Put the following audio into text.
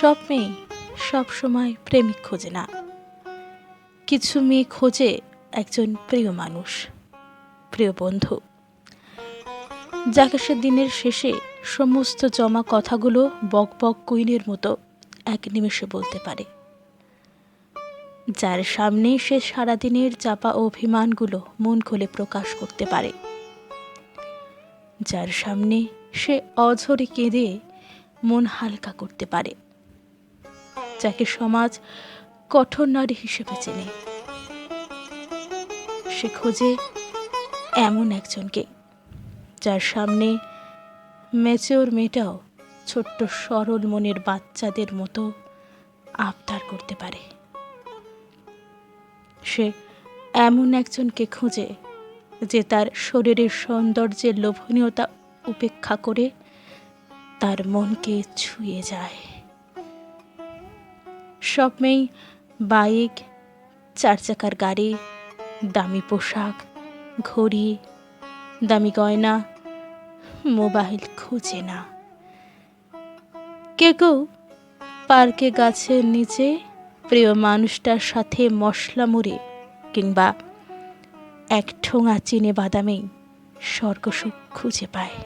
সব মেয়ে সব সময় প্রেমিক খোঁজে না। কিছু মেয়ে খোঁজে একজন প্রিয় মানুষ, প্রিয় বন্ধু। যাকে সে দিনের শেষে সমস্ত জমা কথাগুলো বক বক কুইনের মতো এক নিমেষে বলতে পারে। যার সামনে সে সারাদিনের চাপা অভিমানগুলো মন খুলে প্রকাশ করতে পারে। যার সামনে সে অঝরে কেঁদে মন হালকা করতে পারে। যাকে সমাজ কঠোর নারী হিসেবে চেনে। সে খোঁজে এমন একজনকে, যার সামনে মেচোর মেয়েটাও ছোট্ট সরল মনের বাচ্চাদের মতো আবদার করতে পারে। সে এমন একজনকে খুঁজে যে তার শরীরের সৌন্দর্যের লোভনীয়তা উপেক্ষা করে তার মনকে ছুঁয়ে যায়। সব মেয়েই বাইক চার চাকার গাড়ি, দামি পোশাক, ঘড়ি, দামি গয়না, মোবাইল খুঁজে না। কেউ কেউ পার্কে গাছের নিচে প্রিয় মানুষটার সাথে মশলা মুড়ে কিংবা এক ঠোঙা চিনে বাদামেই স্বর্গসুখ খুঁজে পায়।